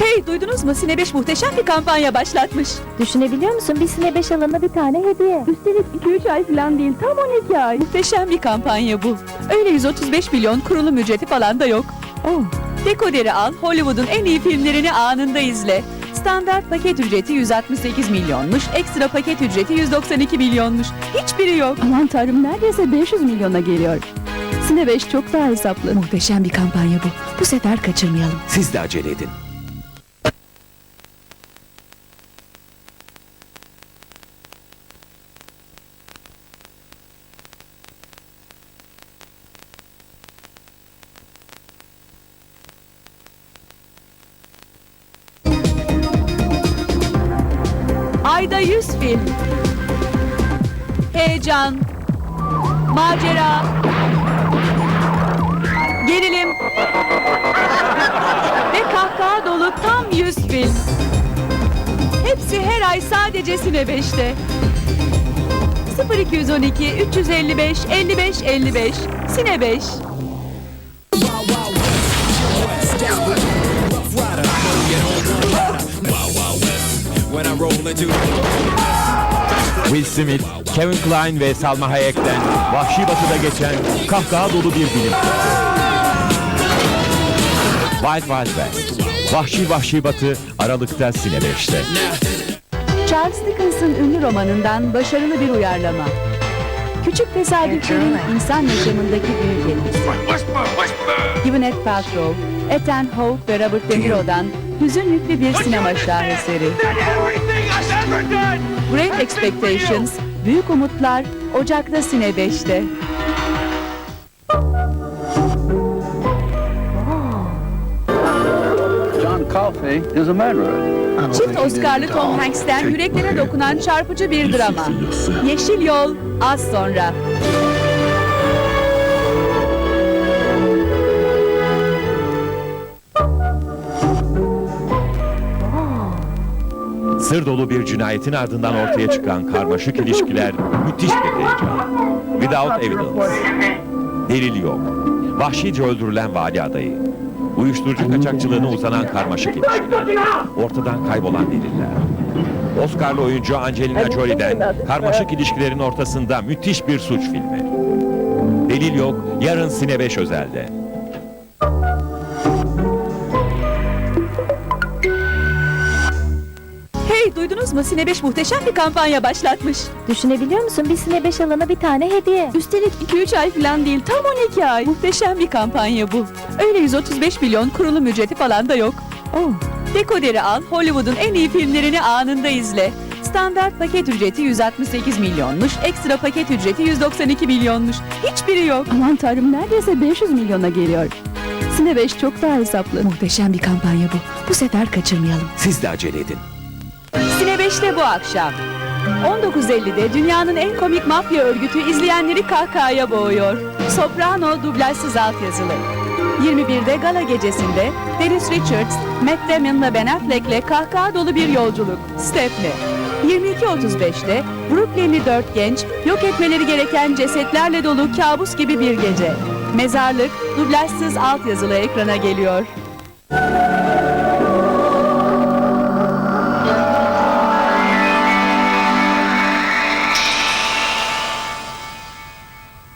Hey duydunuz mu? Sine 5 muhteşem bir kampanya başlatmış. Düşünebiliyor musun? Bir sine 5 alana bir tane hediye. Üstelik 2-3 ay falan değil tam 12 ay. Muhteşem bir kampanya bu. Öyle 135 milyon kurulum ücreti falan da yok. Oh. Dekoderi al, Hollywood'un en iyi filmlerini anında izle. Standart paket ücreti 168 milyonmuş, ekstra paket ücreti 192 milyonmuş. Hiçbiri yok. Aman tanrım neredeyse 500 milyona geliyor. Sine 5 çok daha hesaplı. Muhteşem bir kampanya bu. Bu sefer kaçırmayalım. Siz de acele edin. Ayda 100 film. Heyecan, macera, gerilim ve kahkaha dolu tam 100 film. Hepsi her ay sadece Sine 5'te. 0212 355 55 55 Sine 5 Will Smith, Kevin Kline ve Salma Hayek'ten Vahşi Batı'da geçen kahkaha dolu bir film. Wild Wild West. Vahşi Vahşi Batı Aralık'ta Sine 5'te. Charles Dickens'ın ünlü romanından başarılı bir uyarlama. Küçük tesadüflerin insan yaşamındaki büyük etkisi. Gwyneth Paltrow, Ethan Hawke ve Robert De Niro'dan hüzün yüklü bir sinema şaheseri. Great Expectations, Büyük Umutlar, Ocak'ta Sine 5'te. John Coffey is a murderer. Çift Oscar'lı Tom Hanks'ten yüreklere dokunan çarpıcı bir drama. Yeşil Yol, az sonra. Sır dolu bir cinayetin ardından ortaya çıkan karmaşık ilişkiler müthiş bir heyecan. Without Evidence. Delil yok. Vahşice öldürülen vali adayı. Uyuşturucu kaçakçılığına uzanan karmaşık ilişkiler. Ortadan kaybolan deliller. Oscar'lı oyuncu Angelina Jolie'den karmaşık ilişkilerin ortasında müthiş bir suç filmi. Delil yok, yarın Sine 5 özelde. Hey duydunuz mu? Sine 5 muhteşem bir kampanya başlatmış. Düşünebiliyor musun? Bir sine 5 alana bir tane hediye. Üstelik 2-3 ay falan değil tam 12 ay. Muhteşem bir kampanya bu. Öyle 135 milyon kurulum ücreti falan da yok. Oh. Dekoderi al, Hollywood'un en iyi filmlerini anında izle. Standart paket ücreti 168 milyonmuş, ekstra paket ücreti 192 milyonmuş. Hiçbiri yok. Aman tanrım neredeyse 500 milyona geliyor. Sine 5 çok daha hesaplı. Muhteşem bir kampanya bu. Bu sefer kaçırmayalım. Siz de acele edin. Sine 5'te bu akşam. 19.50'de dünyanın en komik mafya örgütü izleyenleri kahkahaya boğuyor. Soprano dublajsız altyazılı. 21'de gala gecesinde Dennis Richards, Matt Damon ve Ben Affleck'le kahkaha dolu bir yolculuk. Stepney. 22.35'te Brooklynli dört genç yok etmeleri gereken cesetlerle dolu kabus gibi bir gece. Mezarlık dublajsız altyazılı ekrana geliyor.